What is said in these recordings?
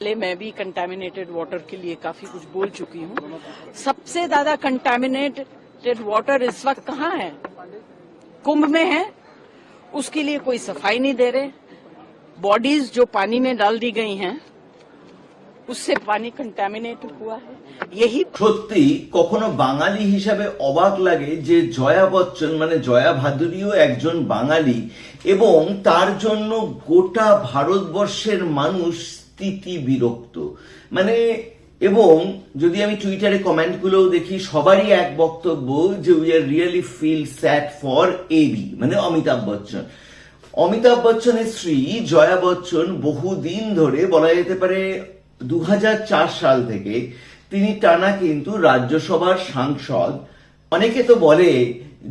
पहले मैं भी कंटामिनेटेड वाटर के लिए काफी कुछ बोल चुकी हूँ सबसे ज्यादा कंटामिनेटेड वाटर इस वक्त कहाँ है कुंभ में है उसके लिए कोई सफाई नहीं दे रहे बॉडीज जो पानी में डाल दी गई हैं उससे पानी कंटामिनेट हुआ है यही সত্যি কখনো বাঙালি হিসাবে অবাক লাগে যে জয়া বচ্চন মানে জয়া ভাদুরীও একজন বাঙালি এবং তার জন্য গোটা ভারতবর্ষের মানুষ স্থিতি বিরক্ত। মানে এবং যদি আমি টুইটারে কমেন্টগুলোও দেখি, সবারই এক বক্তব্য যে we are really feel sad for AB মানে অমিতাভ বচ্চন। অমিতাভ বচ্চনের স্ত্রী জয়া বচ্চন বহুদিন ধরে, বলা যেতে পারে দু হাজার চার সাল থেকে, তিনি টানা কিন্তু রাজ্যসভার সাংসদ। অনেকে তো বলে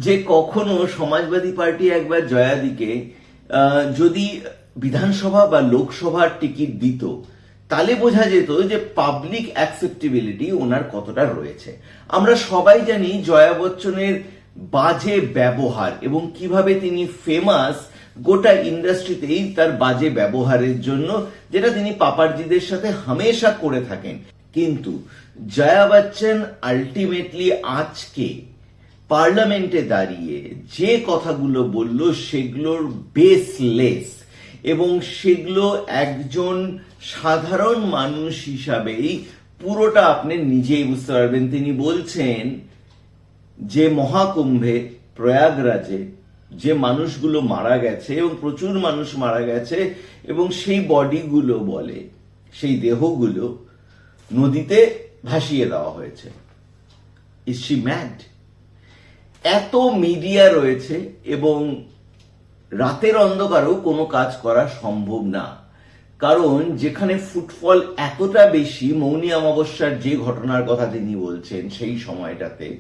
যে, কখনো সমাজবাদী পার্টি একবার জয়াদিকে যদি বিধানসভা বা লোকসভার টিকিট দিত তাহলে বোঝা যেত যে পাবলিক অ্যাকসেপ্টেবিলিটি ওনার কতটা রয়েছে। আমরা সবাই জানি জয়া বচ্চনের বাজে ব্যবহার এবং কীভাবে তিনি ফেমাস গোটা ইন্ডাস্ট্রিতেই তার বাজে ব্যবহারের জন্য, যেটা তিনি পাপারজিদের সাথে হামেশা করে থাকেন। কিন্তু জয়া বচ্চন আলটিমেটলি আজকে পার্লামেন্টে দাঁড়িয়ে যে কথাগুলো বলল সেগুলোর বেসলেস এবং সেগুলো একজন সাধারণ মানুষ হিসাবেই পুরোটা আপনি নিজেই বুঝতে পারবেন। তিনি বলছেন যে মহাকুম্ভে প্রয়াগরাজে যে মানুষগুলো মারা গেছে এবং প্রচুর মানুষ মারা গেছে এবং সেই বডিগুলো বলে, সেই দেহগুলো নদীতে ভাসিয়ে দেওয়া হয়েছে। ইজ শি ম্যাড এত মিডিয়া রয়েছে এবং রাতের অন্ধকারেও কোনো কাজ করা সম্ভব না। কারণ যেখানে ফুটফল এতটা বেশি মৌনী অমাবস্যার যে ঘটনার কথা তিনি বলছেন সেই সময়টাতে,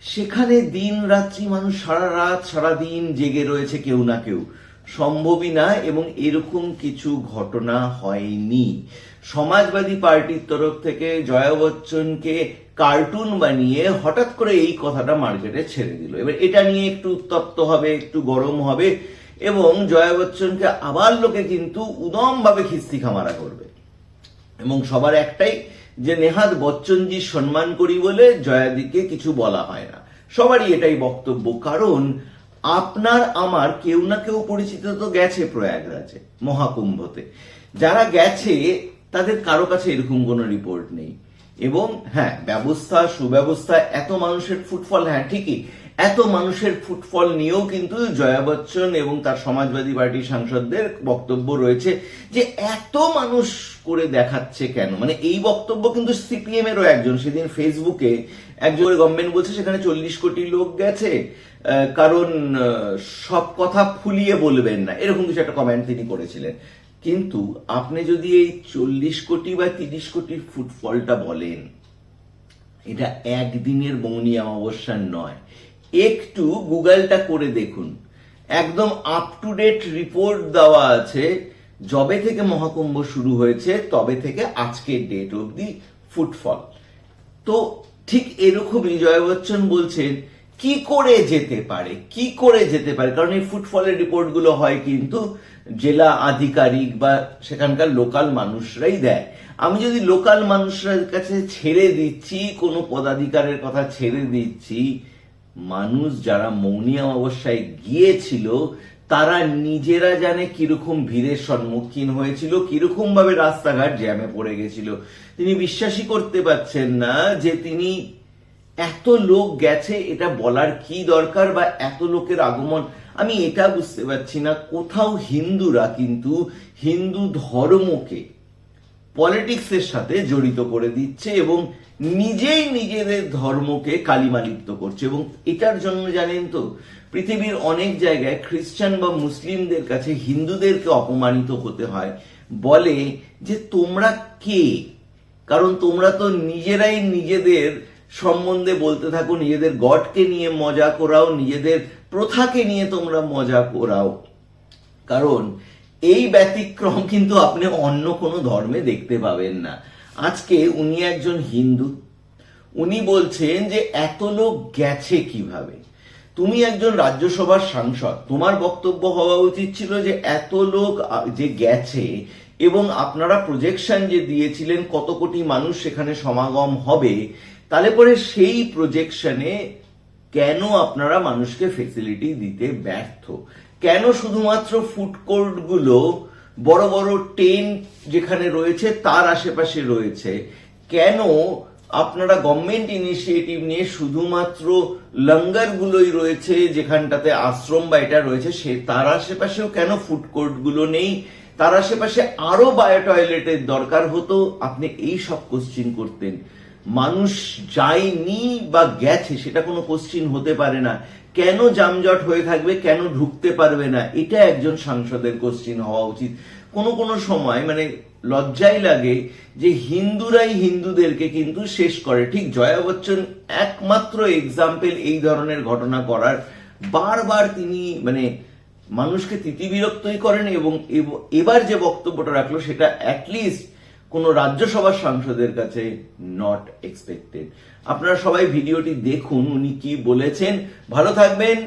সেখানে দিন রাত্রি মানুষ সারা রাত, সারা দিন জেগে রয়েছে কেউ না কেউ। সম্ভবই না এবং এরকম কিছু ঘটনা হয়নি। সমাজবাদী পার্টির তরফ থেকে জয়া বচ্চনকে কার্টুন বানিয়ে হঠাৎ করে এই কথাটা মার্কেটে ছেড়ে দিল। এবার এটা নিয়ে একটু উত্তপ্ত হবে, একটু গরম হবে এবং জয়া বচ্চনকে আবার লোকে কিন্তু উদম ভাবে খিস্তি খামারা করবে। এবং সবার একটাই যে নেহাত বচ্চনজি সম্মান করি বলে জয়াদিকে কিছু বলা হয় না। সবারই এটাই বক্তব্য, কারণ আপনার, আমার কেউ না কেউ পরিচিত তো গেছে প্রয়াগরাজে, মহাকুম্ভতে। যারা গেছে তাদের কারও কাছে এরকম কোনো রিপোর্ট নেই। এবং হ্যাঁ ব্যবস্থা, সুব্যবস্থা, এত মানুষের ফুটফল হ্যাঁ ঠিকই, এত মানুষের ফুটফল নিয়েও কিন্তু জয়া বচ্চন এবং তার সমাজবাদী পার্টির সাংসদদের বক্তব্য রয়েছে যে এত মানুষ করে দেখাচ্ছে কেন? মানে এই বক্তব্য কিন্তু সিপিএম এরও একজন। সেদিন ফেসবুকে একজন গভর্নমেন্ট বলছে, সেখানে চল্লিশ কোটি লোক গেছে কারণ সব কথা ফুলিয়ে বলবেন না। এরকম কিছু একটা কমেন্ট তিনি করেছিলেন। কিন্তু আপনি যদি এই চল্লিশ কোটি বা তিরিশ কোটির ফুটফলটা বলেন, এটা একদিনের মৌনী অমাবস্যার নয়। একটু গুগলটা করে দেখুন। একদম আপ টু ডেট রিপোর্ট দেওয়া আছে, যবে থেকে মহাকুম্ভ শুরু হয়েছে, তবে থেকে আজকের ডেট অবধি ফুটফল। তো ঠিক এরকমই জয় বচ্চন বলছেন কি করে যেতে পারে? কি করে যেতে পারে? কারণ এই ফুটফলের রিপোর্টগুলো হয় কিন্তু জেলা আধিকারিক বা সেখানকার লোকাল মানুষরাই দেয়। আমি যদি লোকাল মানুষদের কাছে ছেড়ে দিচ্ছি, কোনো পদাধিকারের কথা ছেড়ে দিচ্ছি, মানুষ যারা মৌনী অমাবস্যায় গিয়েছিল, তারা নিজেরা জানে কীরকম ভিড়ের সম্মুখীন হয়েছিল কীরকম ভাবে রাস্তাঘাট জ্যামে পড়ে গেছিল। তিনি বিশ্বাসই করতে পারছেন না যে তিনি এত লোক গেছে, এটা বলার কি দরকার বা এত লোকের আগমন? আমি এটা বুঝতে পারছি না, কোথাও হিন্দুরা কিন্তু হিন্দু ধর্মকে পলিটিক্সের সাথে জড়িত করে দিচ্ছে এবং নিজেই নিজেদের ধর্মকে কালিমালিপ্ত করছে। এবং এটার জন্য জানেন তো, পৃথিবীর অনেক জায়গায় খ্রিস্টান বা মুসলিমদের কাছে হিন্দুদেরকে অপমানিত হতে হয়। বলে যে তোমরা কে? কারণ তোমরা তো নিজেরাই নিজেদের সম্বন্ধে বলতে থাকো, নিজেদের গডকে নিয়ে মজা করাও, নিজেদের প্রথাকে নিয়ে তোমরা মজা করাও। কারণ এই ব্যতিক্রম কিন্তু আপনি অন্য কোনো ধর্মে দেখতে পাবেন না। আজকে উনি একজন হিন্দু। উনি বলছেন যে এত লোক গেছে কীভাবে? তুমি একজন রাজ্যসভার সাংসদ, তোমার বক্তব্য হওয়া উচিত ছিল যে এত লোক যে গেছে এবং আপনারা প্রজেকশন যে দিয়েছিলেন কত কোটি মানুষ সেখানে সমাগম হবে তাহলে পরে সেই প্রজেকশনে কেন আপনারা মানুষকে ফেসিলিটি দিতে ব্যর্থ? কেন শুধুমাত্র ফুড কোর্টগুলো বড় বড় টেন্ট যেখানে রয়েছে, তার আশেপাশে রয়েছে? কেন আপনারা গভর্নমেন্ট ইনিশিয়েটিভ নিয়ে শুধুমাত্র লঙ্গার গুলোই রয়েছে, যেখানটাতে আশ্রম বা এটা রয়েছে, সে তার আশেপাশেও কেন ফুড কোর্টগুলো নেই? তার আশেপাশে আরও বায়ো টয়লেটের দরকার হতো। আপনি এই সব কোশ্চিন করতেন। মানুষ যায়নি বা গেছে, সেটা কোনো কোশ্চিন হতে পারে না। কেন যানজট হয়ে থাকবে, কেন ঢুকতে পারবে না? এটা একজন সাংসদের কোশ্চিন হওয়া উচিত। কোনো কোনো সময় মানে লজ্জাই লাগে যে হিন্দুরাই হিন্দুদেরকে কিন্তু শেষ করে। ঠিক জয়া বচ্চন একমাত্র এক্সাম্পল এই ধরনের ঘটনা করার। বারবার তিনি মানে মানুষকে তিতিবিরক্তই করেন এবং এবার যে বক্তব্যটা রাখল, সেটা অ্যাটলিস্ট কোন রাজ্যসভার সাংসদের কাছে নট এক্সপেক্টেড আপনারা সবাই ভিডিওটি দেখুন উনি কি বলেছেন ভালো থাকবেন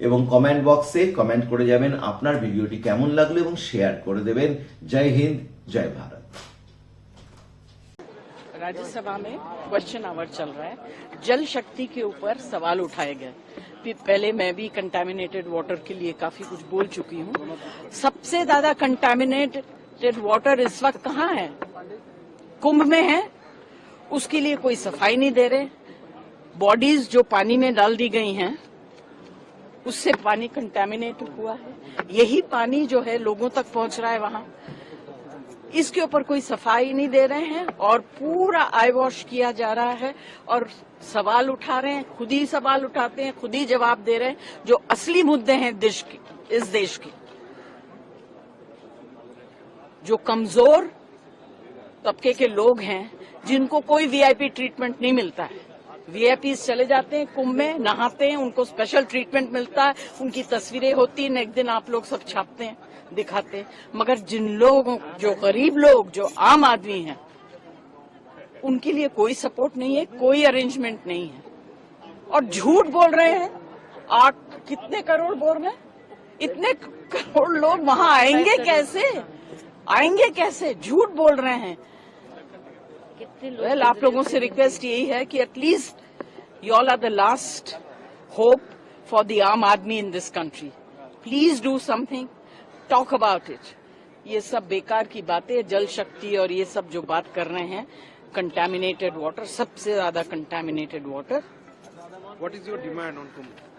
এবং কমেন্ট বক্সে কমেন্ট করে যাবেন আপনার ভিডিওটি কেমন লাগলো এবং শেয়ার করে দেবেন জয় হিন্দ জয় ভারত राज्यसभा में क्वेश्चन आवर चल रहा है जल शक्ति के ऊपर सवाल उठाए गए फिर पहले मैं भी कंटामिनेटेड वाटर के लिए काफी कुछ बोल चुकी हूँ सबसे ज्यादा कंटामिनेटेड वाटर इस वक्त कहाँ है? कुंभ में है। उसके लिए कोई सफ़ाई नहीं दे रहे। बॉडीज जो पानी में डाल दी गई हैं, उससे पानी कंटेमिनेट हुआ है। यही पानी जो है लोगों तक पहुँच रहा है वहाँ। इसके ऊपर कोई सफ़ाई नहीं दे रहे हैं और पूरा आई वॉश किया जा रहा है और सवाल उठा रहे हैं, खुद ही सवाल उठाते हैं, खुद ही जवाब दे रहे हैं, जो असली मुद्दे हैं देश के, इस देश के। जो कमज़ोर तबके के लोग हैं जिनको कोई वीआईपी ट्रीटमेंट नहीं मिलता है। वीआईपी चले जाते हैं कुंभ में नहाते हैं उनको स्पेशल ट्रीटमेंट मिलता है उनकी तस्वीरें होती हैं नेक्स्ट दिन आप लोग सब छापते हैं दिखाते हैं। मगर जिन लोगों जो गरीब लोग जो आम आदमी हैं उनके लिए कोई सपोर्ट नहीं है कोई अरेंजमेंट नहीं है। और झूठ बोल रहे हैं आठ कितने करोड़ बोल रहे हैं? इतने करोड़ लोग वहाँ आएँगे कैसे? आएँगे कैसे? झूठ बोल रहे हैं। वेल well, आप लोगों से रिक्वेस्ट यही है कि at least you all are the last hope for the आम आदमी in this country please do something talk about it ये सब बेकार की बातें जल शक्ति और ये सब जो बात कर रहे हैं कंटेमिनेटेड वाटर सबसे ज़्यादा contaminated water what is your demand on Kumbh?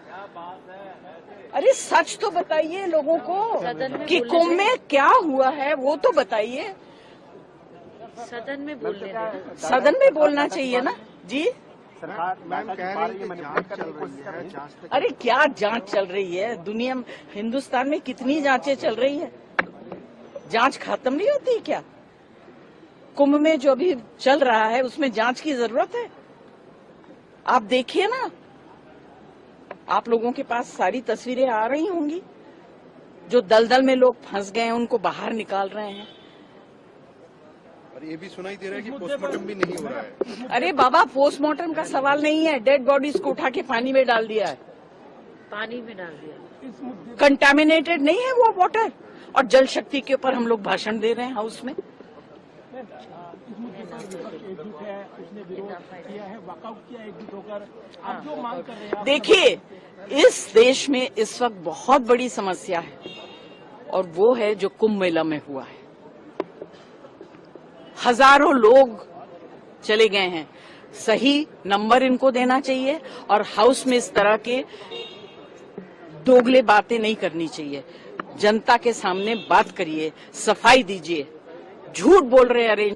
अरे सच तो बताइए लोगों को कि कुंभ में क्या हुआ है वो तो बताइए। सदन में बोलने सदन में बोलना चाहिए ना? जी? मैम कह रही है जाँच चल रही है अरे क्या जाँच चल रही है? दुनिया में हिंदुस्तान में कितनी जांचें चल रही है? जाँच खत्म नहीं होती क्या? कुंभ में जो अभी चल रहा है उसमें जाँच की ज़रूरत है? आप देखिए ना। आप लोगों के पास सारी तस्वीरें आ रही होंगी। जो दलदल में लोग फंस गए हैं उनको बाहर निकाल रहे हैं। और ये भी सुनाई दे रहा है कि पोस्टमार्टम भी नहीं हो रहा है। अरे बाबा पोस्टमार्टम का सवाल नहीं है। डेड बॉडीज को उठा के पानी में डाल दिया है। पानी में डाल दिया। कंटेमिनेटेड नहीं है वो वाटर और जल शक्ति के ऊपर हम लोग भाषण दे रहे हैं हाउस में किया हैं देखिए, इस देश में इस वक्त बहुत बड़ी समस्या है, और वो है जो कुंभ मेला में हुआ है। हज़ारों लोग चले गए हैं। सही नंबर इनको देना चाहिए, और हाउस में इस तरह के दोगले बातें नहीं करनी चाहिए। जनता के सामने बात करिए, सफ़ाई दीजिए। झूठ बोल रहे अरेंज